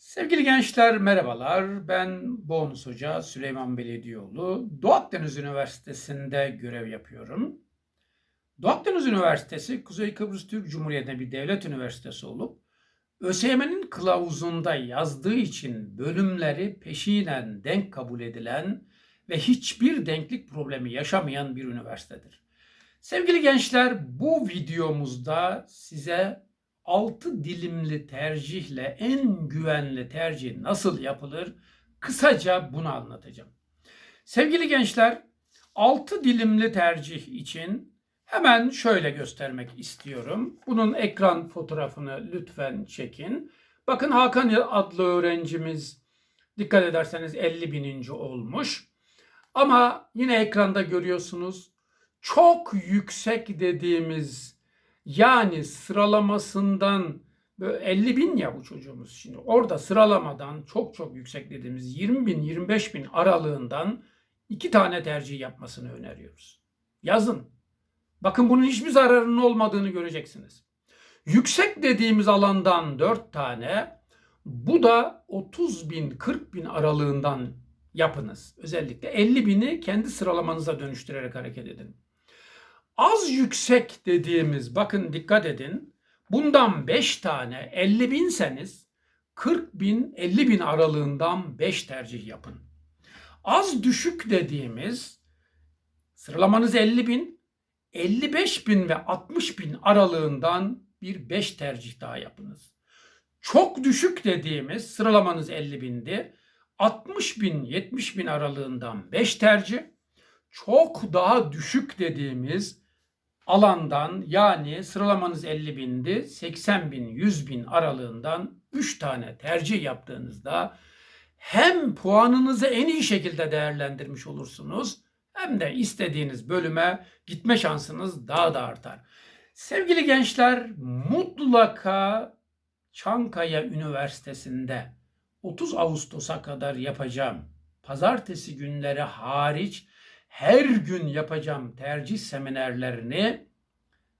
Sevgili gençler merhabalar. Ben Bonus Hoca Süleyman Belediyioğlu. Doğu Akdeniz Üniversitesi'nde görev yapıyorum. Doğu Akdeniz Üniversitesi Kuzey Kıbrıs Türk Cumhuriyeti'nde bir devlet üniversitesi olup ÖSYM'nin kılavuzunda yazdığı için bölümleri peşinen denk kabul edilen ve hiçbir denklik problemi yaşamayan bir üniversitedir. Sevgili gençler bu videomuzda size 6 dilimli tercihle en güvenli tercih nasıl yapılır? Kısaca bunu anlatacağım. Sevgili gençler, 6 dilimli tercih için hemen şöyle göstermek istiyorum. Bunun ekran fotoğrafını lütfen çekin. Bakın Hakan adlı öğrencimiz dikkat ederseniz 50 bininci olmuş. Ama yine ekranda görüyorsunuz çok yüksek dediğimiz yani sıralamasından böyle 50 bin ya bu çocuğumuz şimdi. Orada sıralamadan çok çok yüksek dediğimiz 20 bin 25 bin aralığından iki tane tercih yapmasını öneriyoruz. Yazın. Bakın bunun hiçbir zararının olmadığını göreceksiniz. Yüksek dediğimiz alandan 4 tane bu da 30 bin 40 bin aralığından yapınız. Özellikle 50 bini kendi sıralamanıza dönüştürerek hareket edin. Az yüksek dediğimiz bakın dikkat edin. Bundan 5 tane 50 binseniz 40 bin 50 bin aralığından 5 tercih yapın. Az düşük dediğimiz sıralamanız 50 bin 55 bin ve 60 bin aralığından bir 5 tercih daha yapınız. Çok düşük dediğimiz sıralamanız 50 bindi. 60 bin 70 bin aralığından 5 tercih. Çok daha düşük dediğimiz alandan yani sıralamanız 50 bindi 80 bin 100 bin aralığından 3 tane tercih yaptığınızda hem puanınızı en iyi şekilde değerlendirmiş olursunuz hem de istediğiniz bölüme gitme şansınız daha da artar. Sevgili gençler mutlaka Çankaya Üniversitesi'nde 30 Ağustos'a kadar yapacağım pazartesi günleri hariç her gün yapacağım tercih seminerlerini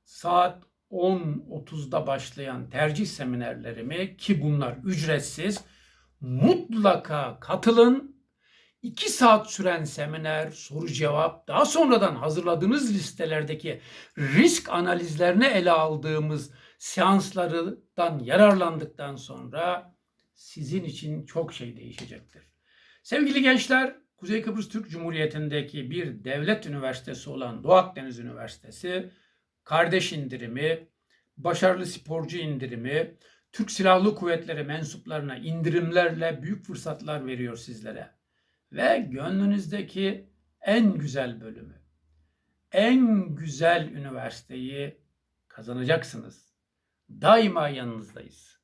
saat 10.30'da başlayan tercih seminerlerimi ki bunlar ücretsiz mutlaka katılın. 2 saat süren seminer, soru cevap, daha sonradan hazırladığınız listelerdeki risk analizlerine ele aldığımız seanslardan yararlandıktan sonra sizin için çok şey değişecektir. Sevgili gençler, Kuzey Kıbrıs Türk Cumhuriyeti'ndeki bir devlet üniversitesi olan Doğu Akdeniz Üniversitesi kardeş indirimi, başarılı sporcu indirimi, Türk Silahlı Kuvvetleri mensuplarına indirimlerle büyük fırsatlar veriyor sizlere. Ve gönlünüzdeki en güzel bölümü, en güzel üniversiteyi kazanacaksınız. Daima yanınızdayız.